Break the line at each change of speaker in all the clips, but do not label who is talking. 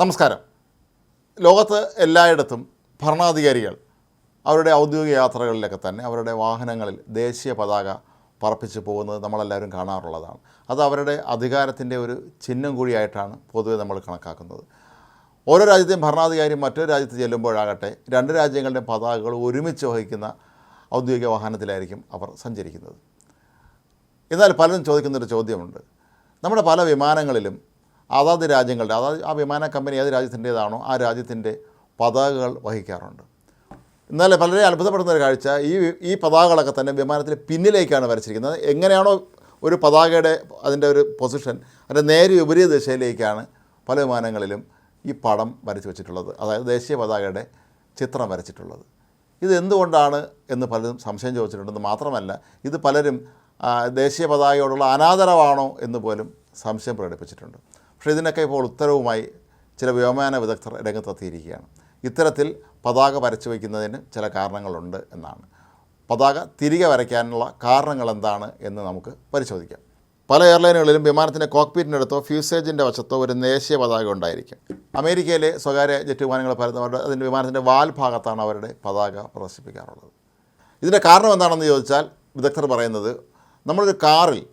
നമസ്കാരം. ലോകത്ത് എല്ലായിടത്തും ഭരണാധികാരികൾ അവരുടെ ഔദ്യോഗിക യാത്രകളിലൊക്കെ തന്നെ അവരുടെ വാഹനങ്ങളിൽ ദേശീയ പതാക പറപ്പിച്ച് പോകുന്നത് നമ്മളെല്ലാവരും കാണാറുള്ളതാണ്. അത് അവരുടെ അധികാരത്തിന്റെ ഒരു ചിഹ്നം കൂടിയായിട്ടാണ് പൊതുവെ നമ്മൾ കണക്കാക്കുന്നത്. ഓരോ രാജ്യത്തെയും ഭരണാധികാരി മറ്റൊരു രാജ്യത്ത് ചെല്ലുമ്പോഴാകട്ടെ രണ്ട് രാജ്യങ്ങളുടെ പതാകകൾ ഒരുമിച്ച് വഹിക്കുന്ന ഔദ്യോഗിക വാഹനത്തിലായിരിക്കും അവർ സഞ്ചരിക്കുന്നത്. എന്നാൽ പലരും ചോദിക്കുന്നൊരു ചോദ്യമുണ്ട്. നമ്മുടെ പല വിമാനങ്ങളിലും അതാത് രാജ്യങ്ങളുടെ അതായത് ആ വിമാന കമ്പനി ഏത് രാജ്യത്തിന്റേതാണോ ആ രാജ്യത്തിന്റെ പതാകകൾ വഹിക്കാറുണ്ട്. എന്നാൽ പലരെ അത്ഭുതപ്പെടുന്ന ഒരു കാഴ്ച ഈ ഈ പതാകകളൊക്കെ തന്നെ വിമാനത്തിൽ പിന്നിലേക്കാണ് വരച്ചിരിക്കുന്നത്. എങ്ങനെയാണോ ഒരു പതാകയുടെ അതിന്റെ ഒരു പൊസിഷൻ അതിന്റെ നേരെ വിപരീത ദിശയിലേക്കാണ് പല വിമാനങ്ങളിലും ഈ പടം വരച്ച് വെച്ചിട്ടുള്ളത്. അതായത് ദേശീയ പതാകയുടെ ചിത്രം വരച്ചിട്ടുള്ളത്. ഇത് എന്തുകൊണ്ടാണ് എന്ന് പലരും സംശയം ചോദിച്ചിട്ടുണ്ടെന്ന് മാത്രമല്ല ഇത് പലരും ദേശീയ പതാകയോടുള്ള അനാദരവാണോ എന്ന് പോലും സംശയം പ്രകടിപ്പിച്ചിട്ടുണ്ട്. പക്ഷേ ഇതിനൊക്കെ ഇപ്പോൾ ഉത്തരവുമായി ചില വ്യോമയാന വിദഗ്ധർ രംഗത്തെത്തിയിരിക്കുകയാണ്. ഇത്തരത്തിൽ പതാക വരച്ചു വയ്ക്കുന്നതിന് ചില കാരണങ്ങളുണ്ട് എന്നാണ്. പതാക തിരികെ വരയ്ക്കാനുള്ള കാരണങ്ങൾ എന്താണ് എന്ന് നമുക്ക് പരിശോധിക്കാം. പല എയർലൈനുകളിലും വിമാനത്തിന്റെ കോക്പീറ്റിനടുത്തോ ഫ്യൂസേജിന്റെ വശത്തോ ഒരു ദേശീയ പതാക ഉണ്ടായിരിക്കും. അമേരിക്കയിലെ സ്വകാര്യ ജെറ്റ് വിമാനങ്ങൾ പരത്തുന്നവരുടെ അതിന്റെ വിമാനത്തിന്റെ വാൽ ഭാഗത്താണ് അവരുടെ പതാക പ്രദർശിപ്പിക്കാറുള്ളത്. ഇതിന്റെ കാരണം എന്താണെന്ന് ചോദിച്ചാൽ വിദഗ്ധർ പറയുന്നത് നമ്മളൊരു കാറിൽ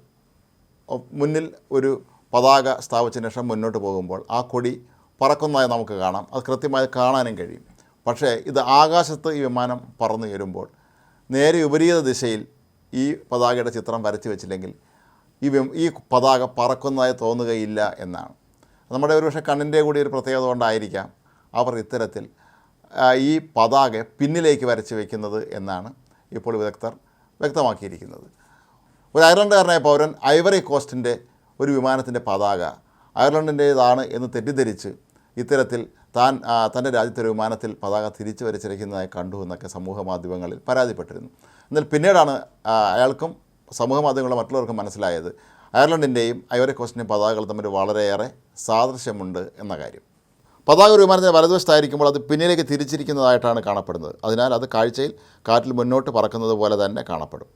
മുന്നിൽ ഒരു പതാക സ്ഥാപിച്ചതിന് ശേഷം മുന്നോട്ട് പോകുമ്പോൾ ആ കൊടി പറക്കുന്നതായി നമുക്ക് കാണാം. അത് കൃത്യമായി കാണാനും കഴിയും. പക്ഷേ ഇത് ആകാശത്ത് ഈ വിമാനം പറന്നു വരുമ്പോൾ നേരെ വിപരീത ദിശയിൽ ഈ പതാകയുടെ ചിത്രം വരച്ചു വെച്ചില്ലെങ്കിൽ ഈ ഈ പതാക പറക്കുന്നതായി തോന്നുകയില്ല എന്നാണ്. നമ്മുടെ ഒരുപക്ഷെ കണ്ണിന്റെ കൂടി ഒരു പ്രത്യേകത കൊണ്ടായിരിക്കാം അവർ ഇത്തരത്തിൽ ഈ പതാക പിന്നിലേക്ക് വരച്ച് വയ്ക്കുന്നത് എന്നാണ് ഇപ്പോൾ വിദഗ്ധർ വ്യക്തമാക്കിയിരിക്കുന്നത്. ഒരു അയർലൻഡുകാരനായ പൗരൻ ഐവറി കോസ്റ്റിന്റെ ഒരു വിമാനത്തിന്റെ പതാക അയർലൻഡിന്റേതാണ് എന്ന് തെറ്റിദ്ധരിച്ച് ഇത്തരത്തിൽ താൻ തന്റെ രാജ്യത്തെ ഒരു വിമാനത്തിൽ പതാക തിരിച്ചു വരച്ചിരിക്കുന്നതായി കണ്ടു എന്നൊക്കെ സമൂഹ മാധ്യമങ്ങളിൽ പരാതിപ്പെട്ടിരുന്നു. എന്നാൽ പിന്നീടാണ് അയാൾക്കും സമൂഹ മാധ്യമങ്ങളിലെ മറ്റുള്ളവർക്കും മനസ്സിലായത് അയർലൻഡിന്റെയും ഐവറി കോസ്റ്റിന്റെയും പതാകകൾ തമ്മിൽ വളരെയേറെ സാദൃശ്യമുണ്ട് എന്ന കാര്യം. പതാക ഒരു വിമാനത്തിന്റെ വലതുവശത്തായിരിക്കുമ്പോൾ അത് പിന്നിലേക്ക് തിരിച്ചിരിക്കുന്നതായിട്ടാണ് കാണപ്പെടുന്നത്. അതിനാൽ അത് കാഴ്ചയിൽ കാറ്റിൽ മുന്നോട്ട് പറക്കുന്നത് പോലെ തന്നെ കാണപ്പെടും.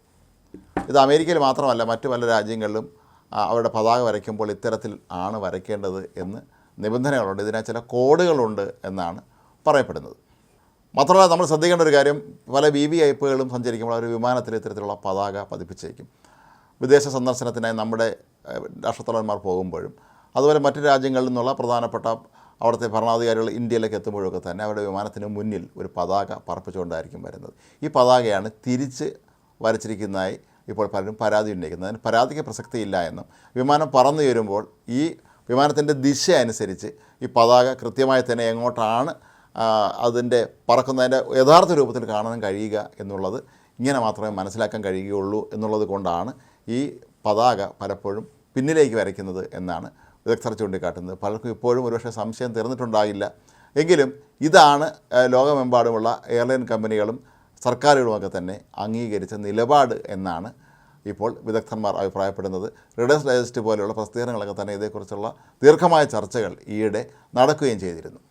ഇത് അമേരിക്കയിൽ മാത്രമല്ല മറ്റു പല രാജ്യങ്ങളിലും അവരുടെ പതാക വരയ്ക്കുമ്പോൾ ഇത്തരത്തിൽ ആണ് വരയ്ക്കേണ്ടത് എന്ന് നിബന്ധനകളുണ്ട്. ഇതിന് ചില കോഡുകളുണ്ട് എന്നാണ് പറയപ്പെടുന്നത്. മാത്രമല്ല നമ്മൾ ശ്രദ്ധിക്കേണ്ട ഒരു കാര്യം പല വി വി ഐപ്പുകളും സഞ്ചരിക്കുമ്പോൾ അവർ വിമാനത്തിൽ ഇത്തരത്തിലുള്ള പതാക പതിപ്പിച്ചേക്കും. വിദേശ സന്ദർശനത്തിനായി നമ്മുടെ രാഷ്ട്രത്തലവന്മാർ പോകുമ്പോഴും അതുപോലെ മറ്റു രാജ്യങ്ങളിൽ നിന്നുള്ള പ്രധാനപ്പെട്ട അവിടുത്തെ ഭരണാധികാരികൾ ഇന്ത്യയിലേക്ക് എത്തുമ്പോഴൊക്കെ തന്നെ അവരുടെ വിമാനത്തിന് മുന്നിൽ ഒരു പതാക പറപ്പിച്ചുകൊണ്ടായിരിക്കും വരുന്നത്. ഈ പതാകയാണ് തിരിച്ച് വരച്ചിരിക്കുന്നതായി ഇപ്പോൾ പലരും പരാതി ഉന്നയിക്കുന്നത്. അതിന് പരാതിക്ക് പ്രസക്തിയില്ല എന്നും. വിമാനം പറന്നു വരുമ്പോൾ ഈ വിമാനത്തിന്റെ ദിശ അനുസരിച്ച് ഈ പതാക കൃത്യമായി തന്നെ എങ്ങോട്ടാണ് അതിന്റെ പറക്കുന്നതിന്റെ യഥാർത്ഥ രൂപത്തിൽ കാണാൻ കഴിയുക എന്നുള്ളത് ഇങ്ങനെ മാത്രമേ മനസ്സിലാക്കാൻ കഴിയുകയുള്ളൂ എന്നുള്ളത് കൊണ്ടാണ് ഈ പതാക പലപ്പോഴും പിന്നിലേക്ക് വരയ്ക്കുന്നത് എന്നാണ് വിദഗ്ധർ ചൂണ്ടിക്കാട്ടുന്നത്. പലർക്കും ഇപ്പോഴും ഒരുപക്ഷെ സംശയം തീർന്നിട്ടുണ്ടാകില്ല. എങ്കിലും ഇതാണ് ലോകമെമ്പാടുമുള്ള എയർലൈൻ കമ്പനികളും സർക്കാരുകളുമൊക്കെ തന്നെ അംഗീകരിച്ച നിലപാട് എന്നാണ് ഇപ്പോൾ വിദഗ്ധന്മാർ അഭിപ്രായപ്പെടുന്നത്. റിഡേഴ്സ് ഡയജസ്റ്റ് പോലെയുള്ള പ്രസിദ്ധീകരണങ്ങളൊക്കെ തന്നെ ഇതേക്കുറിച്ചുള്ള ദീർഘമായ ചർച്ചകൾ ഈയിടെ നടക്കുകയും ചെയ്തിരുന്നു.